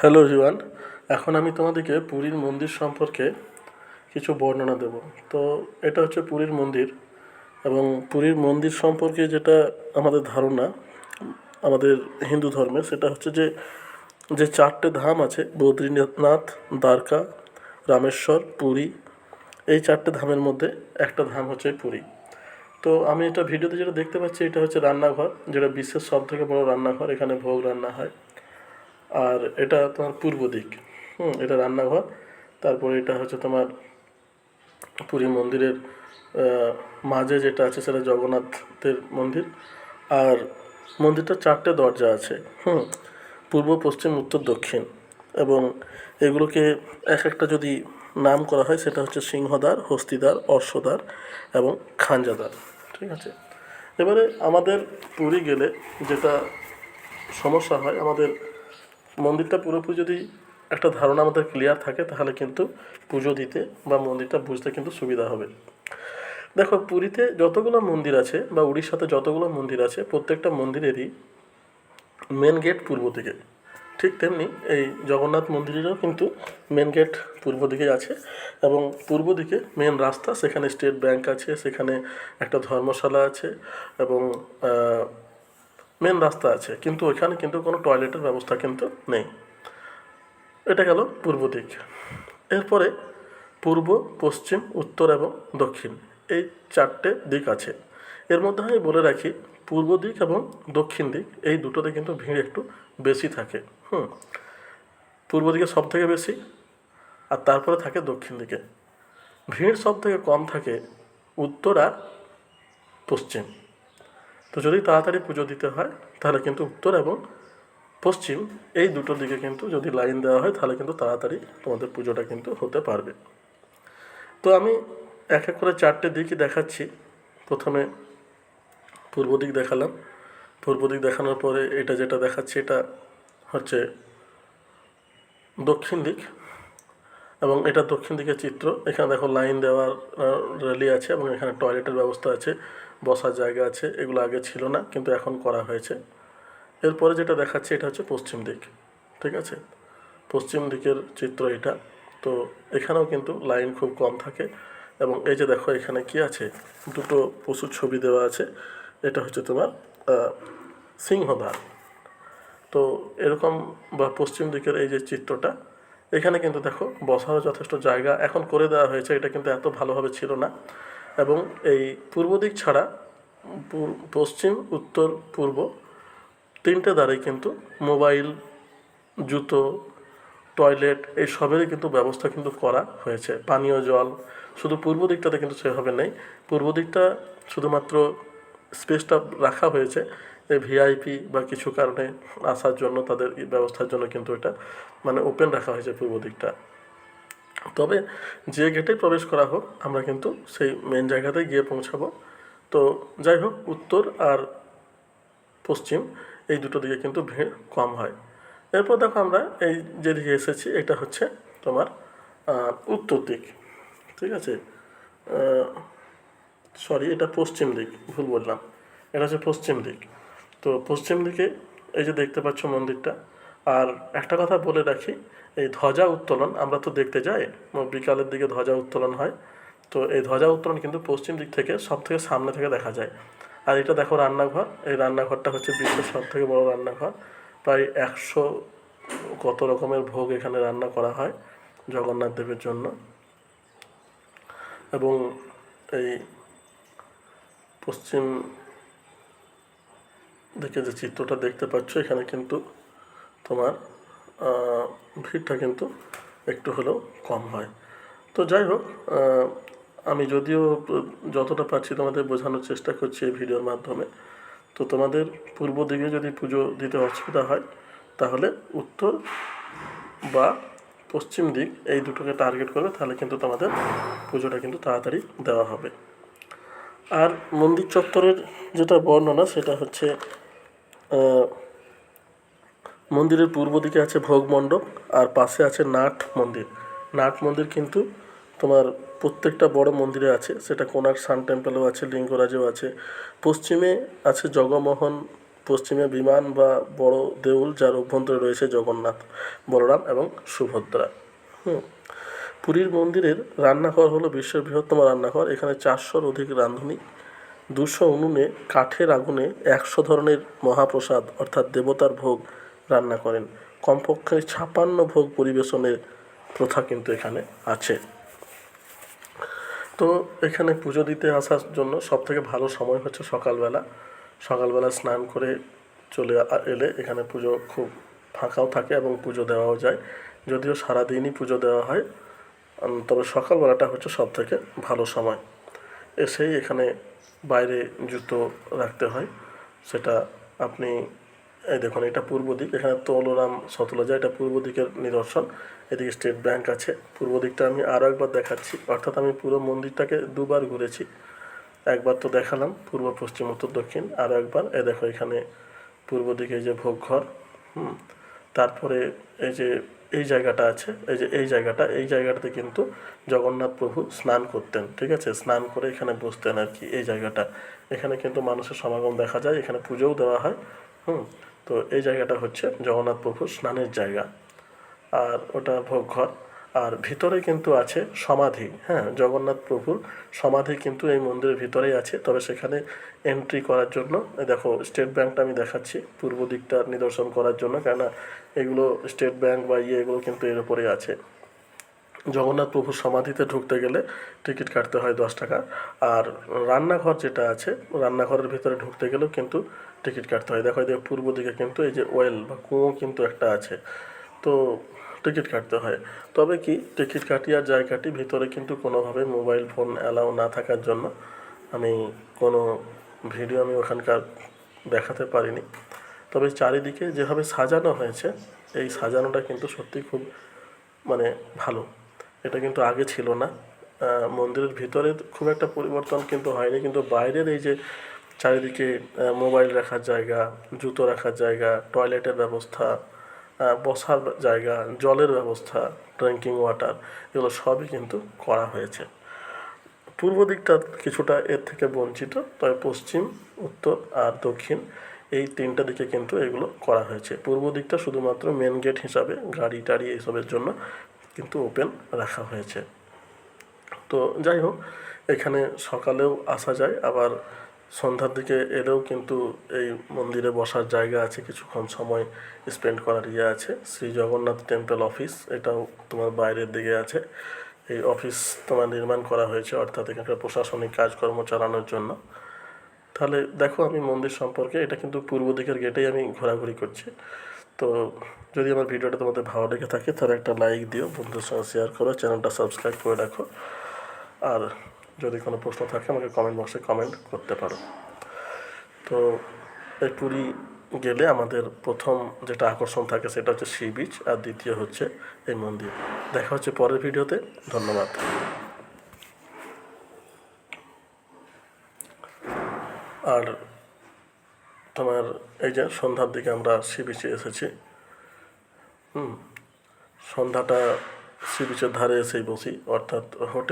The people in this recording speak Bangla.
হ্যালো রিওয়ান এখন আমি তোমাদেরকে পুরীর মন্দির সম্পর্কে কিছু বর্ণনা দেব। তো এটা হচ্ছে পুরীর মন্দির এবং পুরীর মন্দির সম্পর্কে যেটা আমাদের ধারণা, আমাদের হিন্দু ধর্মে, সেটা হচ্ছে যে যে চারটে ধাম আছে, বদ্রীনাথ, দ্বারকা, রামেশ্বর, পুরী, এই চারটে ধামের মধ্যে একটা ধাম হচ্ছে পুরী। তো আমি এটা ভিডিওতে যেটা দেখতে পাচ্ছি, এটা হচ্ছে রান্নাঘর, যেটা বিশ্বের সব থেকে বড় রান্নাঘর, এখানে ভোগ রান্না হয়। আর এটা তোমার পূর্ব দিক, হুম, এটা রান্নাঘর। তারপরে এটা হচ্ছে তোমার পুরী মন্দিরের মাঝে যেটা আছে সেটা জগন্নাথের মন্দির। আর মন্দিরটা চারটে দরজা আছে, হুম, পূর্ব, পশ্চিম, উত্তর, দক্ষিণ। এবং এগুলোকে এক একটা যদি নাম করা হয়, সেটা হচ্ছে সিংহদ্বার, হস্তিদ্বার, অশ্বদ্বার এবং খাঞ্জাদ্বার, ঠিক আছে? এবারে আমাদের পুরী গেলে যেটা সমস্যা হয়, আমাদের মন্দিরটা পুরোপুরি যদি একটা ধারণা আমাদের ক্লিয়ার থাকে, তাহলে কিন্তু পুজো দিতে বা মন্দিরটা বুঝতে কিন্তু সুবিধা হবে। দেখো, পুরীতে যতগুলো মন্দির আছে বা উড়িষ্যাতে যতগুলো মন্দির আছে, প্রত্যেকটা মন্দিরেরই মেন গেট পূর্ব দিকে। ঠিক তেমনি এই জগন্নাথ মন্দিরেরও কিন্তু মেন গেট পূর্ব দিকে আছে এবং পূর্ব দিকে মেন রাস্তা, সেখানে স্টেট ব্যাংক আছে, সেখানে একটা ধর্মশালা আছে এবং মেন রাস্তা আছে, কিন্তু ওইখানে কিন্তু কোনো টয়লেটের ব্যবস্থা কিন্তু নেই। এটা গেল পূর্ব দিক। এরপরে পূর্ব, পশ্চিম, উত্তর এবং দক্ষিণ এই চারটে দিক আছে। এর মধ্যে আমি বলে রাখি, পূর্ব দিক এবং দক্ষিণ দিক এই দুটোতে কিন্তু ভিড় একটু বেশি থাকে। হুম, পূর্ব দিকে সব থেকে বেশি আর তারপরে থাকে দক্ষিণ দিকে। ভিড় সব থেকে কম থাকে উত্তর আর পশ্চিম। তো যদি তাড়াতাড়ি পুজো দিতে হয়, তাহলে কিন্তু উত্তর এবং পশ্চিম এই দুটো দিকে কিন্তু যদি লাইন দেওয়া হয়, তাহলে কিন্তু তাড়াতাড়ি তোমাদের পুজোটা কিন্তু হতে পারবে। তো আমি এক এক করে চারটে দিকই দেখাচ্ছি। প্রথমে পূর্ব দিক দেখালাম। পূর্ব দিক দেখানোর পরে এটা যেটা দেখাচ্ছি, এটা হচ্ছে দক্ষিণ দিক। এবং এটা দক্ষিণ দিকের চিত্র। এখানে দেখো লাইন দেওয়ার র্যালি আছে এবং এখানে টয়লেটের ব্যবস্থা আছে, বসার জায়গা আছে, এগুলো আগে ছিল না কিন্তু এখন করা হয়েছে। এরপরে যেটা দেখাচ্ছে এটা হচ্ছে পশ্চিম দিক, ঠিক আছে? পশ্চিম দিকের চিত্র এটা। তো এখানেও কিন্তু লাইন খুব কম থাকে এবং এই যে দেখো এখানে কি আছে? দুটো পশুর ছবি দেওয়া আছে। এটা হচ্ছে তোমার সিংহদ্বার তো এরকম বা পশ্চিম দিকের এই যে চিত্রটা এখানে কিন্তু দেখো বসারও যথেষ্ট জায়গা এখন করে দেওয়া হয়েছে, এটা কিন্তু এত ভালোভাবে ছিল না। এবং এই পূর্ব দিক ছাড়া পশ্চিম, উত্তর, পূর্ব তিনটে দ্বারে কিন্তু মোবাইল, জুতো, টয়লেট এই সবেরই কিন্তু ব্যবস্থা কিন্তু করা হয়েছে। পানীয় জল, শুধু পূর্ব দিকটাতে কিন্তু সেভাবে নেই। পূর্ব দিকটা শুধুমাত্র স্পেসটা রাখা হয়েছে। ভিআইপি বা কিছু কারণে আসার জন্য তাদের ব্যবস্থার জন্য কিন্তু এটা মানে ওপেন রাখা হয়েছে পূর্ব দিকটা। তবে যে গেটে প্রবেশ করা হোক, আমরা কিন্তু সেই মেন জায়গাতে গিয়ে পৌঁছাবো। তো যাই হোক, উত্তর আর পশ্চিম এই দুটো দিকে কিন্তু ভিড় কম হয়। এরপর দেখো আমরা এই যেদিকে এসেছি, এটা হচ্ছে তোমার উত্তর দিক। ঠিক আছে? সরি এটা পশ্চিম দিক, ভুল বললাম। এটা হচ্ছে পশ্চিম দিক। তো পশ্চিম দিকে এই যে দেখতে পাচ্ছ মন্দিরটা, আর একটা কথা বলে রাখি, এই ধ্বজা উত্তোলন আমরা তো দেখতে যাই বিকালের দিকে ধ্বজা উত্তোলন হয়, তো এই ধ্বজা উত্তোলন কিন্তু পশ্চিম দিক থেকে সব থেকে সামনে থেকে দেখা যায়। আর এটা দেখো রান্নাঘর, এই রান্নাঘরটা হচ্ছে বিশ্বের সব থেকে বড় রান্নাঘর, প্রায় একশো কত রকমের ভোগ এখানে রান্না করা হয় জগন্নাথ দেবের জন্য। এবং এই পশ্চিম দিকে যে চিত্রটা দেখতে পাচ্ছ, এখানে কিন্তু তোমার ভিড়টা কিন্তু একটু হলেও কম হয়। তো যাই হোক আমি যদিও যতটা পারছি তোমাদের বোঝানোর চেষ্টা করছি এই ভিডিওর মাধ্যমে। তো তোমাদের পূর্ব দিকে যদি পুজো দিতে অসুবিধা হয়, তাহলে উত্তর বা পশ্চিম দিক এই দুটোকে টার্গেট করবে, তাহলে কিন্তু তোমাদের পুজোটা কিন্তু তাড়াতাড়ি দেওয়া হবে। আর মন্দির চত্বরের যেটা বর্ণনা, সেটা হচ্ছে মন্দিরের পূর্ব দিকে আছে ভোগ মণ্ডপ, আর পাশে আছে নাট মন্দির। নাট মন্দির কিন্তু তোমার প্রত্যেকটা বড় মন্দিরে আছে, সেটা কোনার্ক সান টেম্পলেও আছে, লিঙ্গরাজেও আছে। পশ্চিমে আছে জগমোহন, পশ্চিমে বিমান বা বড় দেউল যার অভ্যন্তরে রয়েছে জগন্নাথ, বলরাম এবং সুভদ্রা। হুম। পুরীর মন্দিরের রান্নাঘর হলো বিশ্বের বৃহত্তম রান্নাঘর, এখানে চারশোর অধিক রাঁধুনি দুশো উনুনে কাঠের আগুনে একশো ধরনের মহাপ্রসাদ, অর্থাৎ দেবতার ভোগ, রান্না করেন। কমপক্ষে ছাপান্ন ভোগ পরিবেশনের প্রথা কিন্তু এখানে আছে। তো এখানে পুজো দিতে আসার জন্য সব থেকে ভালো সময় হচ্ছে সকালবেলা। সকালবেলা স্নান করে চলে এলে এখানে পুজো খুব ফাঁকাও থাকে এবং পুজো দেওয়াও যায়। যদিও সারাদিনই পুজো দেওয়া হয় তবে সকালবেলাটা হচ্ছে সব থেকে ভালো সময়। এসেই এখানে বাইরে জুতো রাখতে হয়। সেটা আপনি, এই দেখুন, এটা পূর্ব দিক। এখানে তলোরাম সতলজা, এটা পূর্ব দিকের নিদর্শন। এদিকে স্টেট ব্যাংক আছে। পূর্ব দিকটা আমি আরও একবার দেখাচ্ছি। অর্থাৎ আমি পুরো মন্দিরটাকে দুবার ঘুরেছি। একবার তো দেখালাম, পূর্ব, পশ্চিম, উত্তর, দক্ষিণ। আরও একবার, এ দেখো এখানে পূর্ব দিকে যে ভোগঘর, হুম। তারপরে এই যে এই জায়গাটা আছে, এই যে এই জায়গাটা, এই জায়গাটাতে কিন্তু জগন্নাথ প্রভু স্নান করতেন, ঠিক আছে? স্নান করে এখানে বসতেন আর কি, এই জায়গাটা। এখানে কিন্তু মানুষের সমাগম দেখা যায়, এখানে পুজোও দেওয়া হয়, হুম? তো এই জায়গাটা হচ্ছে জগন্নাথ প্রভুর স্নানের জায়গা। আর ওটা ভোগঘর। আর ভিতরে কিন্তু আছে সমাধি হ্যাঁ জগন্নাথ প্রভুর সমাধি কিন্তু এই মন্দিরের ভিতরেই আছে। তবে সেখানে এন্ট্রি করার জন্য দেখো স্টেট ব্যাংকটা আমি দেখাচ্ছি পূর্ব দিকটা নিদর্শন করার জন্য, কেননা এগুলো স্টেট ব্যাংক বা ইয়ে এগুলো কিন্তু এর উপরে আছে। জগন্নাথ প্রভুর সমাধিতে ঢুকতে গেলে টিকিট কাটতে হয় দশ টাকা। আর রান্নাঘর যেটা আছে, রান্নাঘরের ভিতরে ঢুকতে গেলেও কিন্তু টিকিট কাটতে হয়। দেখো যে পূর্ব দিকে কিন্তু এই যে ওয়েল বা কুয়ো কিন্তু একটা আছে। তো টিকিট কাটতে হয়। তবে কি, টিকিট কাটি আর যাই কাটি ভিতরে কিন্তু কোনোভাবে মোবাইল ফোন অ্যালাউ না থাকার জন্য আমি কোনো ভিডিও আমি ওখানকার দেখাতে পারিনি। তবে চারিদিকে যেভাবে সাজানো হয়েছে, এই সাজানোটা কিন্তু সত্যি খুব মানে ভালো। এটা কিন্তু আগে ছিল না। মন্দিরের ভিতরে খুব একটা পরিবর্তন কিন্তু হয়নি। কিন্তু বাইরের এই যে চারিদিকে মোবাইল রাখার জায়গা, জুতো রাখার জায়গা, টয়লেটের ব্যবস্থা বসার জায়গা, জলের ব্যবস্থা ড্রিঙ্কিং ওয়াটার এগুলো সবই কিন্তু করা হয়েছে। পূর্ব দিকটা কিছুটা এর থেকে বঞ্চিত, তবে পশ্চিম, উত্তর আর দক্ষিণ এই তিনটা দিকে কিন্তু এগুলো করা হয়েছে। পূর্ব দিকটা শুধুমাত্র মেন গেট হিসাবে গাড়ি টাড়ি এইসবের জন্য কিন্তু ওপেন রাখা হয়েছে। তো যাই হোক, এখানে সকালেও আসা যায়, আবার সন্ধ্যার দিকে এলেও কিন্তু এই মন্দিরে বসার জায়গা আছে, কিছুক্ষণ সময় স্পেন্ড করার ইয়ে আছে। শ্রী জগন্নাথ টেম্পল অফিস এটাও তোমার বাইরের দিকে আছে। এই অফিস তোমার নির্মাণ করা হয়েছে, অর্থাৎ এখানকার প্রশাসনিক কাজকর্ম চালানোর জন্য। তাহলে দেখো আমি মন্দির সম্পর্কে, এটা কিন্তু পূর্ব দিকের গেটেই আমি ঘোরাঘুরি করছি। তো যদি আমার ভিডিওটা তোমাদের ভালো লেগে থাকে, তাহলে একটা লাইক দিও, বন্ধুর সঙ্গে শেয়ার করো চ্যানেলটা সাবস্ক্রাইব করে রাখো। আর যদি কোনো প্রশ্ন থাকে, আমাকে কমেন্ট বক্সে কমেন্ট করতে পারো। তো এই পুরী গেলে আমাদের প্রথম যেটা আকর্ষণ থাকে সেটা হচ্ছে সি বিচ আর দ্বিতীয় হচ্ছে এই মন্দির। দেখা হচ্ছে পরের ভিডিওতে। ধন্যবাদ। আর তোমার এই যে সন্ধ্যার দিকে আমরা সি বিচে এসেছি। হুম, সন্ধ্যাটা সি বিচের ধারে এসেই বসি, অর্থাৎ হোটেল